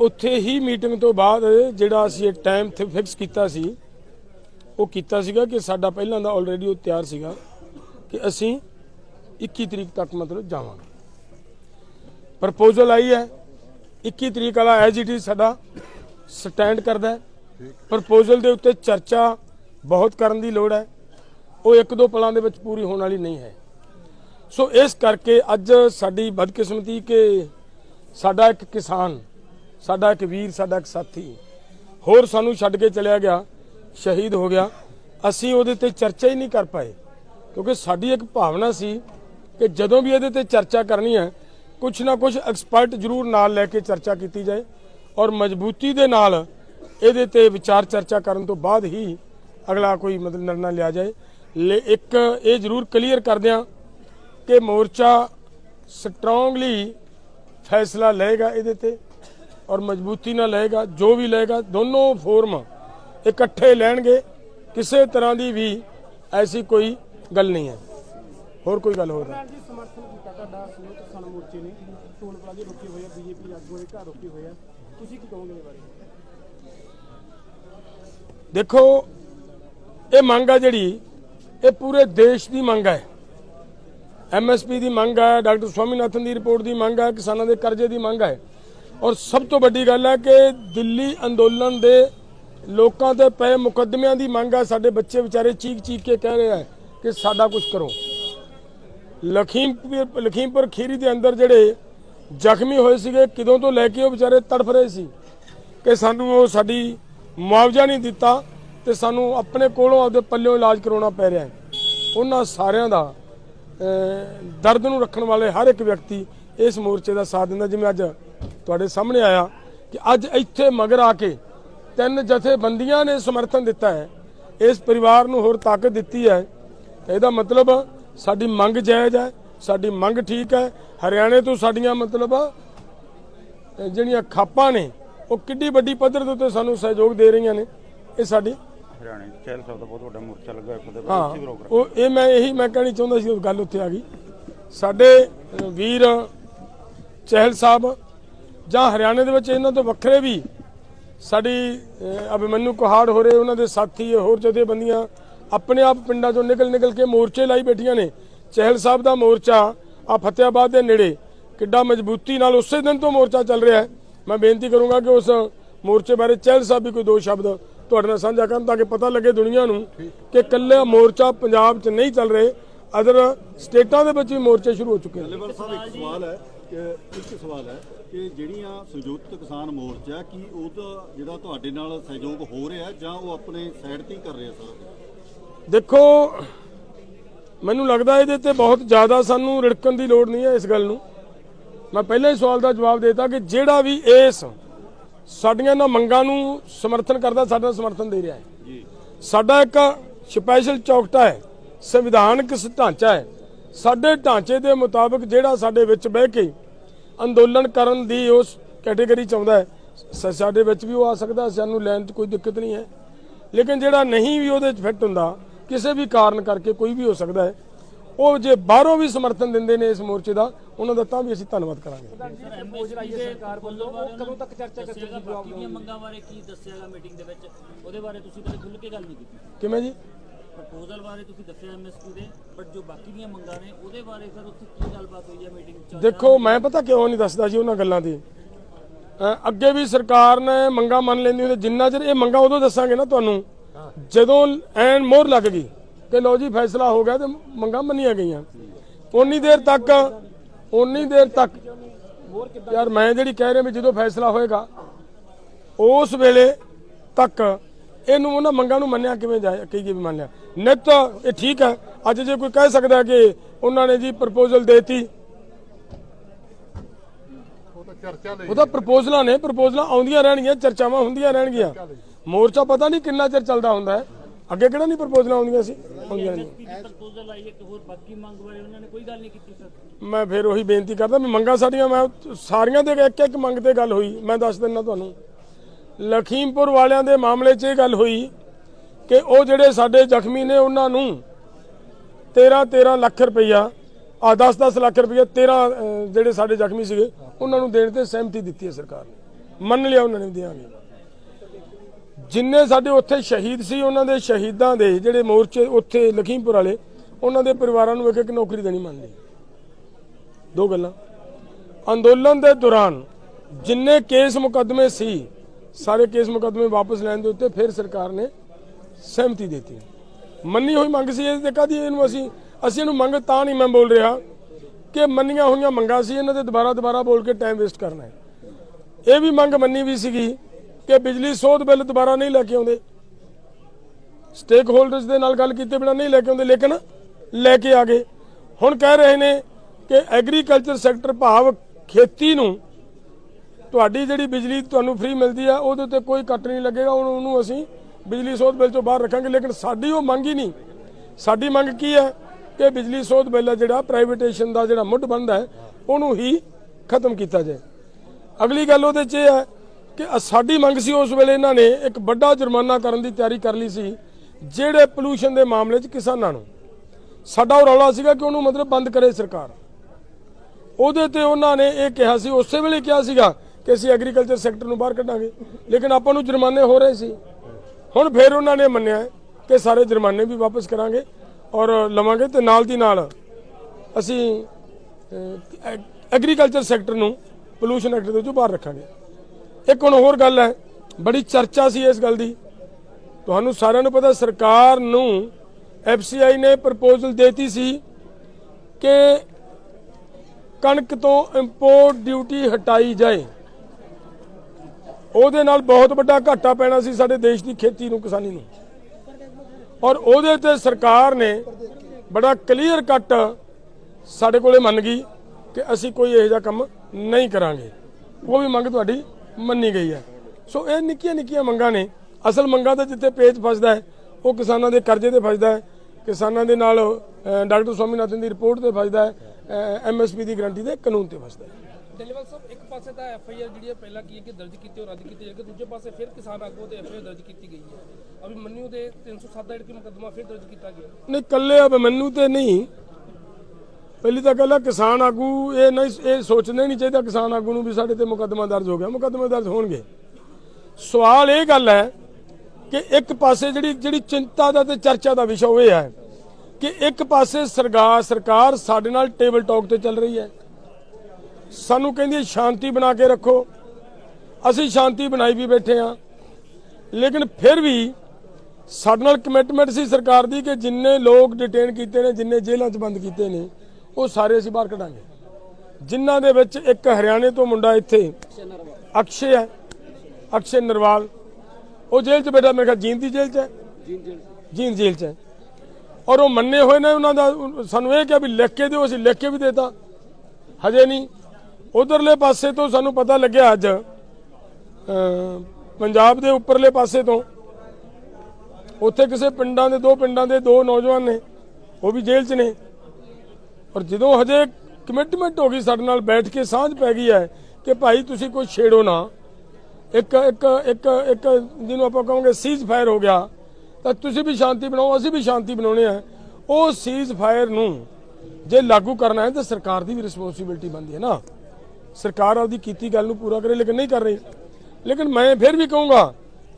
ਉੱਥੇ ਹੀ ਮੀਟਿੰਗ ਤੋਂ ਬਾਅਦ ਜਿਹੜਾ ਅਸੀਂ ਇੱਕ ਟਾਈਮ ਫਿਕਸ ਕੀਤਾ ਸੀ, ਉਹ ਕੀਤਾ ਸੀਗਾ ਕਿ ਸਾਡਾ ਪਹਿਲਾਂ ਦਾ ਆਲਰੇਡੀ ਉਹ ਤਿਆਰ ਸੀਗਾ ਕਿ ਅਸੀਂ 21 ਤਰੀਕ ਤੱਕ ਮਤਲਬ ਜਾਵਾਂਗੇ। ਪ੍ਰਪੋਜ਼ਲ ਆਈ ਹੈ 21 ਤਰੀਕ ਵਾਲਾ ਐਜ਼ ਇਟ ਇਜ਼ ਸਾਡਾ ਸਟੈਂਡ ਕਰਦਾ ਪ੍ਰਪੋਜ਼ਲ ਦੇ ਉੱਤੇ ਚਰਚਾ ਬਹੁਤ ਕਰਨ ਦੀ ਲੋੜ ਹੈ, ਉਹ ਇੱਕ ਦੋ ਪਲਾਂ ਦੇ ਵਿੱਚ ਪੂਰੀ ਹੋਣ ਵਾਲੀ ਨਹੀਂ ਹੈ। ਸੋ ਇਸ ਕਰਕੇ ਅੱਜ ਸਾਡੀ ਬਦਕਿਸਮਤੀ ਕਿ ਸਾਡਾ ਇੱਕ ਕਿਸਾਨ ਸਾਡਾ ਇੱਕ ਵੀਰ, ਸਾਡਾ ਇੱਕ ਸਾਥੀ। ਹੋਰ ਸਾਨੂੰ ਛੱਡ ਕੇ ਚਲਿਆ ਗਿਆ, ਸ਼ਹੀਦ ਹੋ ਗਿਆ। ਅਸੀਂ ਉਹਦੇ ਤੇ ਚਰਚਾ ਹੀ ਨਹੀਂ ਕਰ ਪਾਏ, ਕਿਉਂਕਿ ਸਾਡੀ ਇੱਕ ਭਾਵਨਾ ਸੀ ਕਿ ਜਦੋਂ ਵੀ ਇਹਦੇ ਤੇ ਚਰਚਾ ਕਰਨੀ ਹੈ ਕੁਝ ਨਾ ਕੁਝ ਐਕਸਪਰਟ ਜ਼ਰੂਰ ਨਾਲ ਲੈ ਕੇ ਚਰਚਾ ਕੀਤੀ ਜਾਏ ਔਰ ਮਜ਼ਬੂਤੀ ਦੇ ਨਾਲ ਇਹਦੇ ਤੇ ਵਿਚਾਰ ਚਰਚਾ ਕਰਨ ਤੋਂ ਬਾਅਦ ਹੀ ਅਗਲਾ ਕੋਈ ਮਤਲਬ ਨਿਰਣਾ ਲਿਆ ਜਾਏ। ਲੇ ਇੱਕ ਇਹ ਜ਼ਰੂਰ ਕਲੀਅਰ ਕਰਦਿਆਂ ਕਿ ਮੋਰਚਾ ਸਟਰੋਂਗਲੀ ਫੈਸਲਾ ਲਏਗਾ ਇਹਦੇ ਤੇ। ਔਰ ਮਜ਼ਬੂਤੀ ਨਾਲ ਲਏਗਾ ਜੋ ਵੀ ਲਏਗਾ ਦੋਨੋਂ ਫੋਰਮ ਇਕੱਠੇ ਲੈਣਗੇ। ਕਿਸੇ ਤਰ੍ਹਾਂ ਦੀ ਵੀ ਐਸੀ ਕੋਈ ਗੱਲ ਨਹੀਂ ਹੈ। ਹੋਰ ਕੋਈ ਗੱਲ ਹੋਰ ਜੀ ਸਮਰਥਨ ਕੀਤਾ ਤੁਹਾਡਾ ਸੰਯੁਕਤ ਕਿਸਾਨ ਮੋਰਚੇ ਨੇ। ਟੋਲ ਪਲਾਜ਼ੇ ਰੋਕੇ ਹੋਏ ਆ ਬੀਜੇਪੀ ਆਗੂਆਂ ਦੇ ਘਰ ਰੋਕੇ ਹੋਏ ਆ। ਤੁਸੀਂ ਕੀ ਕਹੋਗੇ ਇਹਦੇ ਬਾਰੇ? ਦੇਖੋ ਇਹ ਮੰਗ ਆ ਜਿਹੜੀ ਇਹ ਪੂਰੇ ਦੇਸ਼ ਦੀ ਮੰਗ ਹੈ ਐਮਐਸਪੀ ਦੀ ਮੰਗ ਹੈ ਡਾਕਟਰ ਸਵਾਮੀਨਾਥਨ ਦੀ ਰਿਪੋਰਟ ਦੀ ਮੰਗ ਹੈ ਕਿਸਾਨਾਂ ਦੇ ਕਰਜ਼ੇ ਦੀ ਮੰਗ ਹੈ ਔਰ ਸਭ ਤੋਂ ਵੱਡੀ ਗੱਲ ਹੈ ਕਿ ਦਿੱਲੀ ਅੰਦੋਲਨ ਦੇ ਲੋਕਾਂ ਤੇ ਪਏ ਮੁਕੱਦਮਿਆਂ ਦੀ ਮੰਗ ਹੈ। ਸਾਡੇ ਬੱਚੇ ਵਿਚਾਰੇ ਚੀਕ ਚੀਕ ਕੇ ਕਹਿ ਰਹੇ ਆ ਕਿ ਸਾਡਾ ਕੁਝ ਕਰੋ। ਲਖੀਮਪੁਰ ਲਖੀਮਪੁਰ ਖੀਰੀ ਦੇ ਅੰਦਰ ਜਿਹੜੇ ਜ਼ਖਮੀ ਹੋਏ ਸੀਗੇ, ਕਿਦੋਂ ਤੋਂ ਲੈ ਕੇ ਉਹ ਵਿਚਾਰੇ ਤੜਫ ਰਹੇ ਸੀ ਕਿ ਸਾਨੂੰ ਉਹ ਸਾਡੀ ਮੁਆਵਜ਼ਾ ਨਹੀਂ ਦਿੱਤਾ ਤੇ ਸਾਨੂੰ ਆਪਣੇ ਕੋਲੋਂ ਆਪਦੇ ਪੱਲਿਓਂ ਇਲਾਜ ਕਰਾਉਣਾ ਪੈ ਰਿਹਾ ਉਹਨਾਂ ਸਾਰਿਆਂ ਦਾ ਦਰਦ ਨੂੰ ਰੱਖਣ ਵਾਲੇ ਹਰ ਇੱਕ ਵਿਅਕਤੀ ਇਸ ਮੋਰਚੇ ਦਾ ਸਾਥ ਦਿੰਦਾ। ਜਿਵੇਂ ਅੱਜ ਤੁਹਾਡੇ ਸਾਹਮਣੇ ਆਇਆ ਕਿ ਅੱਜ ਇੱਥੇ ਮਗਰ ਆ ਕੇ ਤਿੰਨ ਜਥੇਬੰਦੀਆਂ ਨੇ ਸਮਰਥਨ ਦਿੱਤਾ ਹੈ। ਇਸ ਪਰਿਵਾਰ ਨੂੰ ਹੋਰ ਤਾਕਤ ਦਿੱਤੀ ਹੈ। ਤਾਂ ਇਹਦਾ ਮਤਲਬ ਸਾਡੀ ਮੰਗ ਜਾਇਜ਼ ਹੈ ਸਾਡੀ ਮੰਗ ਠੀਕ ਹੈ। ਹਰਿਆਣੇ ਤੋਂ ਸਾਡੀਆਂ ਮਤਲਬ ਜਿਹੜੀਆਂ ਖਾਪਾਂ ਨੇ ਉਹ ਕਿੱਡੀ ਵੱਡੀ ਪੱਧਰ ਦੇ ਉੱਤੇ ਸਾਨੂੰ ਸਹਿਯੋਗ ਦੇ ਰਹੀਆਂ ਨੇ। ਇਹ ਸਾਡੀ ਹਰਿਆਣੇ ਸਾਹਿਬ ਦਾ ਬਹੁਤ ਵੱਡਾ ਮੋਰਚਾ ਲੱਗਾ ਉਹ ਇਹ ਮੈਂ ਇਹੀ ਮੈਂ ਕਹਿਣੀ ਚਾਹੁੰਦਾ ਸੀ ਉਹ ਗੱਲ ਉੱਥੇ ਆ ਗਈ। ਸਾਡੇ ਵੀਰ ਚਹਿਲ ਸਾਹਿਬ ਜਾਂ ਹਰਿਆਣੇ ਦੇ ਵਿੱਚ ਇਹਨਾਂ ਤੋਂ ਵੱਖਰੇ ਵੀ ਸਾਡੀ ਅਭਿਮਨੂ ਕੁਹਾੜ ਹੋ ਰਹੇ ਉਹਨਾਂ ਦੇ ਸਾਥੀ ਹੋਰ ਜਥੇਬੰਦੀਆਂ ਆਪਣੇ ਆਪ ਪਿੰਡਾਂ ਚੋਂ ਨਿਕਲ ਨਿਕਲ ਕੇ ਮੋਰਚੇ ਲਾਈ ਬੈਠੀਆਂ ਨੇ। ਚਹਿਲ ਸਾਹਿਬ ਦਾ ਮੋਰਚਾ, ਆ ਫਤਿਆਬਾਦ ਦੇ ਨੇੜੇ ਕਿੱਡਾ ਮਜ਼ਬੂਤੀ ਨਾਲ ਉਸੇ ਦਿਨ ਤੋਂ ਮੋਰਚਾ ਚੱਲ ਰਿਹਾ ਹੈ। ਮੈਂ ਬੇਨਤੀ ਕਰੂੰਗਾ ਕਿ ਉਸ ਮੋਰਚੇ ਬਾਰੇ ਚਹਿਲ ਸਾਹਿਬ ਵੀ ਕੋਈ ਦੋ ਸ਼ਬਦ ਤੁਹਾਡੇ ਨਾਲ ਸਾਂਝਾ ਕਰਨ ਤਾਂ ਕਿ ਪਤਾ ਲੱਗੇ ਦੁਨੀਆ ਨੂੰ ਕਿ ਇਕੱਲੇ ਮੋਰਚਾ ਪੰਜਾਬ 'ਚ ਨਹੀਂ ਚੱਲ ਰਹੇ, ਅਦਰ ਸਟੇਟਾਂ ਦੇ ਵਿੱਚ ਵੀ ਮੋਰਚੇ ਸ਼ੁਰੂ ਹੋ ਚੁੱਕੇ ਨੇ। ਸਾਹਿਬ, ਇੱਕ ਸਵਾਲ ਹੈ ਇੱਕ ਸਵਾਲ ਹੈ ਕਿ ਜਿਹੜੀਆਂ ਸੰਯੁਕਤ ਕਿਸਾਨ ਮੋਰਚਾ ਕੀ ਉਹ ਤਾਂ ਜਿਹੜਾ ਤੁਹਾਡੇ ਨਾਲ ਸਹਿਯੋਗ ਹੋ ਰਿਹਾ ਜਾਂ ਉਹ ਆਪਣੇ ਸਾਈਡ ਤੇ ਹੀ ਕਰ ਰਿਹਾ ਸਰ ਦੇਖੋ ਮੈਨੂੰ ਲੱਗਦਾ ਇਹਦੇ ਤੇ ਬਹੁਤ ਜ਼ਿਆਦਾ ਸਾਨੂੰ ਰਿੜਕਣ ਦੀ ਲੋੜ ਨਹੀਂ ਹੈ ਇਸ ਗੱਲ ਨੂੰ। ਮੈਂ ਪਹਿਲਾਂ ਹੀ ਸਵਾਲ ਦਾ ਜਵਾਬ ਦੇਤਾ ਕਿ ਜਿਹੜਾ ਵੀ ਇਸ ਸਾਡੀਆਂ ਇਹਨਾਂ ਮੰਗਾਂ ਨੂੰ ਸਮਰਥਨ ਕਰਦਾ ਸਾਡਾ ਸਮਰਥਨ ਦੇ ਰਿਹਾ ਹੈ। ਜੀ। ਸਾਡਾ ਇੱਕ ਸਪੈਸ਼ਲ ਚੌਕਟਾ ਹੈ ਸੰਵਿਧਾਨਕ ਢਾਂਚਾ ਹੈ। ਸਾਡੇ ਢਾਂਚੇ ਦੇ ਮੁਤਾਬਕ ਜਿਹੜਾ ਸਾਡੇ ਵਿੱਚ ਬਹਿ ਕੇ ਅੰਦੋਲਨ ਕਰਨ ਦੀ ਉਸ ਕੈਟਾਗਰੀ ਚ ਆਉਂਦਾ ਹੈ। ਸਾਡੇ ਵਿੱਚ ਵੀ ਉਹ ਆ ਸਕਦਾ ਸਾਨੂੰ ਲੈਣ 'ਚ ਕੋਈ ਦਿੱਕਤ ਨਹੀਂ ਹੈ। ਲੇਕਿਨ ਜਿਹੜਾ ਨਹੀਂ ਵੀ ਉਹਦੇ 'ਚ ਫਿੱਟ ਹੁੰਦਾ ਕਿਸੇ ਵੀ ਕਾਰਨ ਕਰਕੇ ਕੋਈ ਵੀ ਹੋ ਸਕਦਾ ਹੈ ਉਹ ਜੇ ਬਾਹਰੋਂ ਵੀ ਸਮਰਥਨ ਦਿੰਦੇ ਨੇ ਇਸ ਮੋਰਚੇ ਦਾ ਉਹਨਾਂ ਦਾ ਤਾਂ ਵੀ ਅਸੀਂ ਧੰਨਵਾਦ ਕਰਾਂਗੇ। ਪ੍ਰਪੋਜ਼ਲ ਆਈ ਹੈ ਸਰਕਾਰ ਵੱਲੋਂ ਉਹ ਕਦੋਂ ਤੱਕ ਚਰਚਾ ਕਰ ਦੱਸਿਆਗਾ ਬਾਕੀ ਦੀਆਂ ਮੰਗਾਂ ਬਾਰੇ ਕੀ ਦੱਸਿਆਗਾ ਮੀਟਿੰਗ ਦੇ ਵਿੱਚ? ਉਹਦੇ ਬਾਰੇ ਤੁਸੀਂ ਕਦੇ ਖੁੱਲ੍ਹ ਕੇ ਗੱਲ ਨਹੀਂ ਕੀਤੀ? ਕਿਵੇਂ ਜੀ? ਪ੍ਰਪੋਜ਼ਲ ਬਾਰੇ ਤੁਸੀਂ ਦੱਸਿਆ ਐਮਐਸਪੀ ਦੇ ਬਟ ਜੋ ਬਾਕੀ ਦੀਆਂ ਮੰਗਾਂ ਨੇ, ਉਹਦੇ ਬਾਰੇ ਫਿਰ ਉੱਥੇ ਕੀ ਗੱਲਬਾਤ ਹੋਈ ਹੈ ਮੀਟਿੰਗ 'ਚ? ਦੇਖੋ, ਮੈਂ ਪਤਾ ਕਿਉਂ ਨਹੀਂ ਦੱਸਦਾ ਜੀ ਉਹਨਾਂ ਗੱਲਾਂ ਦੀ। ਅੱਗੇ ਵੀ ਸਰਕਾਰ ਨੇ ਮੰਗਾ ਮੰਨ ਲੈਂਦੀ ਹੁੰਦੀ, ਜਿੰਨਾ ਚਿਰ ਇਹ ਮੰਗਾ ਉਦੋਂ ਦੱਸਾਂਗੇ ਨਾ ਤੁਹਾਨੂੰ, ਜਦੋਂ ਐਨ ਮੋਹਰ ਲੱਗ ਗਈ, ਕਿ ਲੋ ਜੀ ਫੈਸਲਾ ਹੋ ਗਿਆ ਤੇ ਮੰਗਾ ਮੰਨੀਆਂ ਗਈਆਂ। ਉਨੀ ਦੇਰ ਤੱਕ ਉਨੀ ਦੇਰ ਤੱਕ, ਯਾਰ ਮੈਂ ਜਿਹੜੀ ਕਹਿ ਰਿਹਾ ਵੀ ਜਦੋਂ ਫੈਸਲਾ ਹੋਏਗਾ, ਉਸ ਵੇਲੇ ਤੱਕ ਇਹਨੂੰ ਉਹਨਾਂ ਮੰਗਾਂ ਨੂੰ ਮੰਨਿਆ ਕਿਵੇਂ ਜਾਏ ਕਹੀਏ ਵੀ ਮੰਨ ਲਿਆ ਨਿਤ ਇਹ ਠੀਕ ਹੈ। ਅੱਜ ਜੇ ਕੋਈ ਕਹਿ ਸਕਦਾ ਕਿ ਉਹਨਾਂ ਨੇ ਜੀ ਪ੍ਰਪੋਜ਼ਲ ਦੇਤੀ। ਉਹ ਤਾਂ ਪ੍ਰਪੋਜ਼ਲਾਂ ਨੇ ਪ੍ਰਪੋਜ਼ਲਾਂ ਆਉਂਦੀਆਂ ਰਹਿਣਗੀਆਂ ਚਰਚਾਵਾਂ ਹੁੰਦੀਆਂ ਰਹਿਣਗੀਆਂ। ਮੋਰਚਾ ਪਤਾ ਨਹੀਂ ਕਿੰਨਾ ਚਿਰ ਚੱਲਦਾ ਹੁੰਦਾ ਹੈ। ਅੱਗੇ ਕਿਹੜਾ ਨਹੀਂ ਪ੍ਰਪੋਜ਼ਲਾਂ ਆਉਂਦੀਆਂ ਸੀ? ਆਉਂਦੀਆਂ ਨੇ ਐਮਐਸਪੀ ਦੀ ਪ੍ਰਪੋਜ਼ਲ ਆਈ ਹੈ ਕਿ ਹੋਰ ਬਾਕੀ ਮੰਗ ਬਾਰੇ ਉਹਨਾਂ ਨੇ ਕੋਈ ਗੱਲ ਨਹੀਂ ਕੀਤੀ ਸਰ। ਮੈਂ ਫਿਰ ਉਹੀ ਬੇਨਤੀ ਕਰਦਾ ਵੀ ਮੰਗਾਂ ਸਾਡੀਆਂ ਮੈਂ ਸਾਰੀਆਂ ਦੇ ਇੱਕ ਇੱਕ ਮੰਗ ਤੇ ਗੱਲ ਹੋਈ। ਮੈਂ ਦੱਸ ਦਿੰਦਾ ਤੁਹਾਨੂੰ। ਲਖੀਮਪੁਰ ਵਾਲਿਆਂ ਦੇ ਮਾਮਲੇ 'ਚ ਇਹ ਗੱਲ ਹੋਈ। ਕਿ ਉਹ ਜਿਹੜੇ ਸਾਡੇ ਜ਼ਖਮੀ ਨੇ ਉਹਨਾਂ ਨੂੰ 13 13 ਲੱਖ ਰੁਪਈਆ ਆ 10 10 ਲੱਖ ਰੁਪਈਆ 13 ਜਿਹੜੇ ਸਾਡੇ ਜ਼ਖਮੀ ਸੀਗੇ, ਉਹਨਾਂ ਨੂੰ ਦੇਣ ਤੇ ਸਹਿਮਤੀ ਦਿੱਤੀ ਹੈ ਸਰਕਾਰ ਨੇ। ਮੰਨ ਲਿਆ ਉਹਨਾਂ ਨੇ ਵੀ ਦਿਆਂਗੇ। ਜਿੰਨੇ ਸਾਡੇ ਉੱਥੇ ਸ਼ਹੀਦ ਸੀ, ਉਹਨਾਂ ਦੇ ਸ਼ਹੀਦਾਂ ਦੇ ਜਿਹੜੇ ਮੋਰਚੇ ਉੱਥੇ ਲਖੀਮਪੁਰ ਵਾਲੇ, ਉਹਨਾਂ ਦੇ ਪਰਿਵਾਰਾਂ ਨੂੰ ਇੱਕ ਇੱਕ ਨੌਕਰੀ ਦੇਣੀ ਮੰਨ ਲਈ। ਦੋ ਗੱਲਾਂ। ਅੰਦੋਲਨ ਦੇ ਦੌਰਾਨ ਜਿੰਨੇ ਕੇਸ ਮੁਕੱਦਮੇ ਸੀ, ਸਾਰੇ ਕੇਸ ਮੁਕੱਦਮੇ ਵਾਪਸ ਲੈਣ ਦੇ ਉੱਤੇ ਫਿਰ ਸਰਕਾਰ ਨੇ ਸਹਿਮਤੀ ਦਿੱਤੀ। ਮੰਨੀ ਹੋਈ ਮੰਗ ਸੀ ਇਹ ਤੇ ਇਹਨੂੰ ਅਸੀਂ ਅਸੀਂ ਇਹਨੂੰ ਮੰਗ ਤਾਂ ਨਹੀਂ ਮੈਂ ਬੋਲ ਰਿਹਾ ਕਿ ਮੰਨੀਆਂ ਹੋਈਆਂ ਮੰਗਾਂ ਸੀ, ਇਹਨਾਂ ਦੇ ਦੁਬਾਰਾ ਦੁਬਾਰਾ ਬੋਲ ਕੇ ਟਾਈਮ ਵੇਸਟ ਕਰਨਾ ਹੈ। ਇਹ ਵੀ ਮੰਗ ਮੰਨੀ ਵੀ ਸੀਗੀ ਕਿ ਬਿਜਲੀ ਸੋਧ ਬਿੱਲ ਦੁਬਾਰਾ ਨਹੀਂ ਲੈ ਕੇ ਆਉਂਦੇ। ਸਟੇਕ ਹੋਲਡਰਸ ਦੇ ਨਾਲ ਗੱਲ ਕੀਤੇ ਬਿਨਾਂ ਨਹੀਂ ਲੈ ਕੇ ਆਉਂਦੇ, ਲੇਕਿਨ ਲੈ ਕੇ ਆ ਗਏ। ਹੁਣ ਕਹਿ ਰਹੇ ਨੇ ਕਿ ਐਗਰੀਕਲਚਰ ਸੈਕਟਰ ਭਾਵ ਖੇਤੀ ਨੂੰ ਤੁਹਾਡੀ ਜਿਹੜੀ ਬਿਜਲੀ ਤੁਹਾਨੂੰ ਫ੍ਰੀ ਮਿਲਦੀ ਆ, ਉਹਦੇ ਉੱਤੇ ਕੋਈ ਕੱਟ ਨਹੀਂ ਲੱਗੇਗਾ, ਉਹਨੂੰ ਉਹਨੂੰ ਅਸੀਂ ਬਿਜਲੀ ਸੋਧ ਬਿੱਲ ਤੋਂ ਬਾਹਰ ਰੱਖਾਂਗੇ, ਲੇਕਿਨ ਸਾਡੀ ਉਹ ਮੰਗ ਹੀ ਨਹੀਂ। ਸਾਡੀ ਮੰਗ ਕੀ ਹੈ? ਕਿ ਬਿਜਲੀ ਸੋਧ ਬਿੱਲ ਹੈ ਜਿਹੜਾ ਪ੍ਰਾਈਵੇਟੇਸ਼ਨ ਦਾ ਜਿਹੜਾ ਮੁੱਢ ਬੰਦ ਹੈ, ਉਹਨੂੰ ਹੀ ਖਤਮ ਕੀਤਾ ਜਾਏ। ਅਗਲੀ ਗੱਲ ਉਹਦੇ 'ਚ ਇਹ ਹੈ ਕਿ ਸਾਡੀ ਮੰਗ ਸੀ ਉਸ ਵੇਲੇ ਇਹਨਾਂ ਨੇ ਇੱਕ ਵੱਡਾ ਜੁਰਮਾਨਾ ਕਰਨ ਦੀ ਤਿਆਰੀ ਕਰ ਲਈ ਸੀ, ਜਿਹੜੇ ਪੋਲੂਸ਼ਨ ਦੇ ਮਾਮਲੇ 'ਚ ਕਿਸਾਨਾਂ ਨੂੰ। ਸਾਡਾ ਉਹ ਰੌਲਾ ਸੀਗਾ ਕਿ ਉਹਨੂੰ ਮਤਲਬ ਬੰਦ ਕਰੇ ਸਰਕਾਰ। ਉਹਦੇ ਤੇ ਉਹਨਾਂ ਨੇ ਇਹ ਕਿਹਾ ਸੀ, ਉਸੇ ਵੇਲੇ ਕਿਹਾ ਸੀਗਾ ਕਿ ਅਸੀਂ ਐਗਰੀਕਲਚਰ ਸੈਕਟਰ ਨੂੰ ਬਾਹਰ ਕੱਢਾਂਗੇ। ਲੇਕਿਨ ਆਪਾਂ ਨੂੰ ਜੁਰਮਾਨੇ ਹੋ ਰਹੇ ਸੀ। ਹੁਣ ਫਿਰ ਉਹਨਾਂ ਨੇ ਮੰਨਿਆ ਕਿ ਸਾਰੇ ਜੁਰਮਾਨੇ ਵੀ ਵਾਪਸ ਕਰਾਂਗੇ ਔਰ ਲਵਾਂਗੇ ਤੇ ਨਾਲ ਦੀ ਨਾਲ ਅਸੀਂ ਐਗਰੀਕਲਚਰ ਸੈਕਟਰ ਨੂੰ ਪੋਲੂਸ਼ਨ ਐਕਟ ਦੇ ਵਿੱਚੋਂ ਬਾਹਰ ਰੱਖਾਂਗੇ। ਇੱਕ ਹੁਣ ਹੋਰ ਗੱਲ ਹੈ, ਬੜੀ ਚਰਚਾ ਸੀ ਇਸ ਗੱਲ ਦੀ। ਤੁਹਾਨੂੰ ਸਾਰਿਆਂ ਨੂੰ ਪਤਾ ਸਰਕਾਰ ਨੂੰ ਐਫਸੀਆਈ ਨੇ ਪ੍ਰਪੋਜ਼ਲ ਦੇਤੀ ਸੀ ਕਿ ਕਣਕ ਤੋਂ ਇੰਪੋਰਟ ਡਿਊਟੀ ਹਟਾਈ ਜਾਏ। ਉਹਦੇ ਨਾਲ ਬਹੁਤ ਵੱਡਾ ਘਾਟਾ ਪੈਣਾ ਸੀ ਸਾਡੇ ਦੇਸ਼ ਦੀ ਖੇਤੀ ਨੂੰ, ਕਿਸਾਨੀ ਨੂੰ। ਔਰ ਉਹਦੇ ਤੇ ਸਰਕਾਰ ਨੇ ਬੜਾ ਕਲੀਅਰ ਕੱਟ ਸਾਡੇ ਕੋਲੇ ਮੰਨ ਗਈ ਕਿ ਅਸੀਂ ਕੋਈ ਇਹੋ ਜਿਹਾ ਕੰਮ ਨਹੀਂ ਕਰਾਂਗੇ। ਉਹ ਵੀ ਮੰਗ ਤੁਹਾਡੀ ਮੰਨੀ ਗਈ ਹੈ। ਸੋ ਇਹ ਨਿੱਕੀਆਂ ਨਿੱਕੀਆਂ ਮੰਗਾਂ ਨੇ। ਅਸਲ ਮੰਗਾਂ ਤਾਂ ਜਿੱਥੇ ਪੇਚ ਫਸਦਾ ਹੈ, ਉਹ ਕਿਸਾਨਾਂ ਦੇ ਕਰਜ਼ੇ ਤੇ ਫਸਦਾ ਹੈ। ਕਿਸਾਨਾਂ ਦੇ ਨਾਲ ਡਾਕਟਰ ਸਵਾਮੀਨਾਥਨ ਦੀ ਰਿਪੋਰਟ ਤੇ ਫਸਦਾ ਹੈ ਐਮਐਸਪੀ ਦੀ ਗਰੰਟੀ ਦੇ ਕਾਨੂੰਨ ਤੇ ਫਸਦਾ ਹੈ। ਡੇਲੀਵਾਲ ਸਾਹਿਬ, ਇੱਕ ਪਾਸੇ ਤਾਂ ਐਫ ਆਈ ਆਰ ਜਿਹੜੀ ਹੈ ਪਹਿਲਾਂ ਕੀ ਹੈ ਕਿ ਦਰਜ ਕੀਤੀ ਔਰ ਰੱਦ ਕੀਤੀ ਜਾਏਗੀ ਦੂਜੇ ਪਾਸੇ ਫਿਰ ਕਿਸਾਨ ਆਗੂ ਤੇ ਐਫ ਆਈ ਆਰ ਦਰਜ ਕੀਤੀ ਗਈ ਹੈ। ਅਭੀ ਮੰਨਿਓ ਦੇ 307 ਦਾ ਜਿਹੜਾ ਮੁਕੱਦਮਾ ਫਿਰ ਦਰਜ ਕੀਤਾ ਗਿਆ। ਨਹੀਂ ਕੱਲੇ ਅਭਿਮਨੂ ਤੇ ਨਹੀਂ। ਪਹਿਲੀ ਤਾਂ ਗੱਲ ਹੈ ਕਿਸਾਨ ਆਗੂ, ਇਹ ਨਹੀਂ, ਇਹ ਸੋਚਣਾ ਨਹੀਂ ਚਾਹੀਦਾ ਕਿਸਾਨ ਆਗੂ ਨੂੰ ਵੀ ਸਾਡੇ ਤੇ ਮੁਕੱਦਮਾ ਦਰਜ ਹੋ ਗਿਆ। ਮੁਕੱਦਮੇ ਦਰਜ ਹੋਣਗੇ। ਸਵਾਲ ਇਹ ਗੱਲ ਹੈ ਕਿ ਇੱਕ ਪਾਸੇ ਜਿਹੜੀ ਜਿਹੜੀ ਚਿੰਤਾ ਦਾ ਤੇ ਚਰਚਾ ਦਾ ਵਿਸ਼ਾ ਉਹ ਇਹ ਹੈ ਕਿ ਇੱਕ ਪਾਸੇ ਸਰਕਾਰ ਸਰਕਾਰ ਸਾਡੇ ਨਾਲ ਟੇਬਲ ਟਾਕ ਤੇ ਚੱਲ ਰਹੀ ਹੈ। ਸਾਨੂੰ ਕਹਿੰਦੀ ਸ਼ਾਂਤੀ ਬਣਾ ਕੇ ਰੱਖੋ। ਅਸੀਂ ਸ਼ਾਂਤੀ ਬਣਾਈ ਵੀ ਬੈਠੇ ਹਾਂ। ਲੇਕਿਨ ਫਿਰ ਵੀ ਸਾਡੇ ਨਾਲ ਕਮਿਟਮੈਂਟ ਸੀ ਸਰਕਾਰ ਦੀ ਕਿ ਜਿੰਨੇ ਲੋਕ ਡਿਟੇਨ ਕੀਤੇ ਨੇ, ਜਿੰਨੇ ਜੇਲ੍ਹਾਂ 'ਚ ਬੰਦ ਕੀਤੇ ਨੇ, ਉਹ ਸਾਰੇ ਅਸੀਂ ਬਾਹਰ ਕਢਾਂਗੇ। ਜਿਨ੍ਹਾਂ ਦੇ ਵਿੱਚ ਇੱਕ ਹਰਿਆਣੇ ਤੋਂ ਮੁੰਡਾ ਇੱਥੇ ਅਕਸ਼ੇ ਹੈ, ਅਕਸ਼ੇ ਨਰਵਾਲ। ਉਹ ਜੇਲ੍ਹ 'ਚ ਬੈਠਾ, ਮੇਰੇ ਖਿਆਲ ਜੀਂਦ ਦੀ ਜੇਲ੍ਹ 'ਚ ਹੈ? ਜੀਂਦ ਜੇਲ੍ਹ 'ਚ ਹੈ। ਔਰ ਉਹ ਮੰਨੇ ਹੋਏ ਨੇ ਉਹਨਾਂ ਦਾ, ਸਾਨੂੰ ਇਹ ਕਿਹਾ ਵੀ ਲਿਖ ਕੇ ਦਿਓ, ਅਸੀਂ ਲਿਖ ਕੇ ਵੀ ਦੇਤਾ। ਹਜੇ ਨਹੀਂ। ਉਧਰਲੇ ਪਾਸੇ ਤੋਂ ਸਾਨੂੰ ਪਤਾ ਲੱਗਿਆ ਅੱਜ ਪੰਜਾਬ ਦੇ ਉੱਪਰਲੇ ਪਾਸੇ ਤੋਂ। ਉੱਥੇ ਕਿਸੇ ਪਿੰਡਾਂ ਦੇ, ਦੋ ਪਿੰਡਾਂ ਦੇ ਦੋ ਨੌਜਵਾਨ ਨੇ, ਉਹ ਵੀ ਜੇਲ੍ਹ 'ਚ ਨੇ। ਔਰ ਜਦੋਂ ਹਜੇ ਕਮਿਟਮੈਂਟ ਹੋ ਗਈ ਸਾਡੇ ਨਾਲ ਬੈਠ ਕੇ, ਸਾਂਝ ਪੈ ਗਈ ਹੈ ਕਿ ਭਾਈ ਤੁਸੀਂ ਕੋਈ ਛੇੜੋ ਨਾ। ਇੱਕ ਇੱਕ ਇੱਕ ਇੱਕ ਜਿਹਨੂੰ ਆਪਾਂ ਕਹਾਂਗੇ ਸੀਜ਼ ਫਾਇਰ ਹੋ ਗਿਆ, ਤਾਂ ਤੁਸੀਂ ਵੀ ਸ਼ਾਂਤੀ ਬਣਾਓ, ਅਸੀਂ ਵੀ ਸ਼ਾਂਤੀ ਬਣਾਉਣੇ ਆ। ਉਹ ਸੀਜ਼ ਫਾਇਰ ਨੂੰ ਜੇ ਲਾਗੂ ਕਰਨਾ ਹੈ, ਤਾਂ ਸਰਕਾਰ ਦੀ ਵੀ ਰਿਸਪੌਂਸਿਬਿਲਟੀ ਬਣਦੀ ਹੈ ਨਾ। ਸਰਕਾਰ ਆਪਦੀ ਕੀਤੀ ਗੱਲ ਨੂੰ ਪੂਰਾ ਕਰੇ ਲੇਕਿਨ ਨਹੀਂ ਕਰ ਰਹੀ। ਲੇਕਿਨ ਮੈਂ ਫਿਰ ਵੀ ਕਹੂੰਗਾ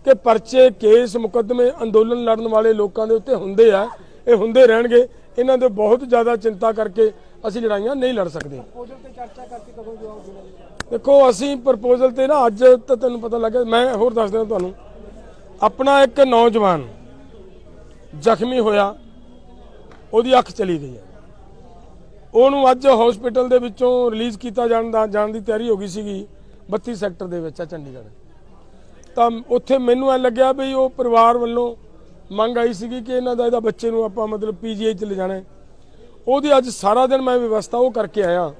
ਕਿ ਪਰਚੇ ਕੇਸ ਮੁਕੱਦਮੇ ਅੰਦੋਲਨ ਲੜਨ ਵਾਲੇ ਲੋਕਾਂ ਦੇ ਉੱਤੇ ਹੁੰਦੇ ਆ ਇਹ ਹੁੰਦੇ ਰਹਿਣਗੇ। ਇਹਨਾਂ ਦੇ ਬਹੁਤ ਜ਼ਿਆਦਾ ਚਿੰਤਾ ਕਰਕੇ ਅਸੀਂ ਲੜਾਈਆਂ ਨਹੀਂ ਲੜ ਸਕਦੇ। ਪ੍ਰਪੋਜ਼ਲ ਤੇ ਚਰਚਾ ਕਰਕੇ ਕਦੋਂ ਜਵਾਬ ਦੇਣਾ ਜੀ? ਦੇਖੋ ਅਸੀਂ ਪ੍ਰਪੋਜ਼ਲ ਤੇ ਨਾ ਅੱਜ ਤਾਂ ਤੈਨੂੰ ਪਤਾ ਲੱਗਿਆ ਮੈਂ ਹੋਰ ਦੱਸ ਦਿਆਂ ਤੁਹਾਨੂੰ। ਆਪਣਾ ਇੱਕ ਨੌਜਵਾਨ ਜ਼ਖਮੀ ਹੋਇਆ ਉਹਦੀ ਅੱਖ ਚਲੀ ਗਈ ਹੈ। ਉਹਨੂੰ ਅੱਜ ਹਸਪੀਟਲ ਦੇ ਵਿੱਚੋਂ ਰਿਲੀਜ਼ ਕੀਤਾ ਜਾਣ ਦਾ ਜਾਣ ਦੀ ਤਿਆਰੀ ਹੋ ਗਈ ਸੀਗੀ 32 ਸੈਕਟਰ ਦੇ ਵਿੱਚ ਆ ਚੰਡੀਗੜ੍ਹ। ਤਾਂ ਉੱਥੇ ਮੈਨੂੰ ਐ ਲੱਗਿਆ ਵੀ ਉਹ ਪਰਿਵਾਰ ਵੱਲੋਂ ਮੰਗ ਆਈ ਸੀਗੀ ਕਿ ਇਹਨਾਂ ਦਾ ਇਹਦਾ ਬੱਚੇ ਨੂੰ ਆਪਾਂ ਮਤਲਬ ਪੀਜੀਆਈ ਚ ਲਿਜਾਣਾ ਉਹਦੀ ਅੱਜ ਸਾਰਾ ਦਿਨ ਮੈਂ ਵਿਵਸਥਾ ਉਹ ਕਰਕੇ ਆਇਆ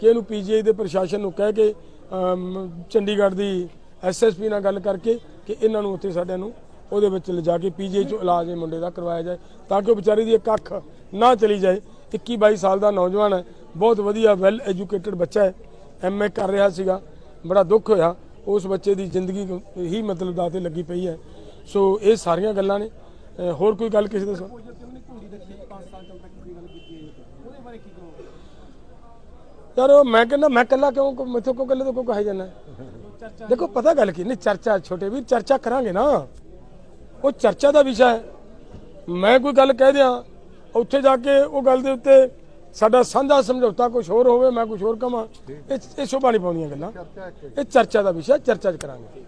ਕਿ ਇਹਨੂੰ ਪੀਜੀਆਈ ਦੇ ਪ੍ਰਸ਼ਾਸਨ ਨੂੰ ਕਹਿ ਕੇ ਚੰਡੀਗੜ੍ਹ ਦੀ ਐਸਐਸਪੀ ਨਾਲ ਗੱਲ ਕਰਕੇ ਕਿ ਇਹਨਾਂ ਨੂੰ ਉੱਥੇ ਸਾਡਿਆਂ ਨੂੰ ਉਹਦੇ ਵਿੱਚ ਲਿਜਾ ਕੇ ਪੀਜੀਆਈ 'ਚੋਂ ਇਲਾਜ ਇਹ ਮੁੰਡੇ ਦਾ ਕਰਵਾਇਆ ਜਾਏ ਤਾਂ ਕਿ ਉਹ ਵਿਚਾਰੇ ਦੀ ਇੱਕ ਅੱਖ ਨਾ ਚਲੀ ਜਾਏ। 21 22 ਸਾਲ ਦਾ ਨੌਜਵਾਨ ਹੈ, ਬਹੁਤ ਵਧੀਆ ਵੈਲ ਐਜੂਕੇਟਡ ਬੱਚਾ ਹੈ ਐਮਏ ਕਰ ਰਿਹਾ ਸੀਗਾ, ਬੜਾ ਦੁੱਖ ਹੋਇਆ, ਉਸ ਬੱਚੇ ਦੀ ਜ਼ਿੰਦਗੀ ਹੀ ਮਤਲਬ ਦਾਅ ਤੇ ਲੱਗੀ ਪਈ ਹੈ। ਸੋ ਇਹ ਸਾਰੀਆਂ ਗੱਲਾਂ ਨੇ। ਹੋਰ ਕੋਈ ਗੱਲ ਕਿਸੇ ਦੇ ਸਵਾਲ? ਪ੍ਰਪੋਜ਼ਲ ਤੇ ਉਹਨੇ ਝੁੰਡੀ ਰੱਖੀ 5 ਸਾਲ ਚੱਲ ਤੱਕ ਦੀ ਗੱਲ ਕੀਤੀ ਹੈ ਉਹਦੇ ਬਾਰੇ ਕੀ ਕਹੋਗੇ ਯਾਰ ਮੈਂ ਕਹਿੰਦਾ, ਮੈਂ ਕੱਲਾ ਕਿਉਂ ਮੈਥੋਂ ਕੋ ਕੱਲੇ ਤੋਂ ਕੋ ਕਹੇ ਜਾਣਾ ਦੇਖੋ, ਪਤਾ ਗੱਲ ਕੀ, ਨਹੀਂ, ਚਰਚਾ ਛੋਟੇ ਵੀਰ, ਚਰਚਾ ਕਰਾਂਗੇ ਨਾ। ਉਹ ਚਰਚਾ ਦਾ ਵਿਸ਼ਾ ਹੈ। ਮੈਂ ਕੋਈ ਗੱਲ ਕਹਿ ਦਿਆਂ ਉੱਥੇ ਜਾ ਕੇ ਉਹ ਗੱਲ ਦੇ ਉੱਤੇ ਸਾਡਾ ਸਾਂਝਾ ਸਮਝੌਤਾ ਕੁਝ ਹੋਰ ਹੋਵੇ ਮੈਂ ਕੁਝ ਹੋਰ ਕਵਾਂ ਇਹ ਇਹ ਸ਼ੋਭਾ ਨਹੀਂ ਪਾਉਂਦੀਆਂ ਗੱਲਾਂ। ਇਹ ਚਰਚਾ ਦਾ ਵਿਸ਼ਾ ਚਰਚਾ ਚ ਕਰਾਂਗੇ।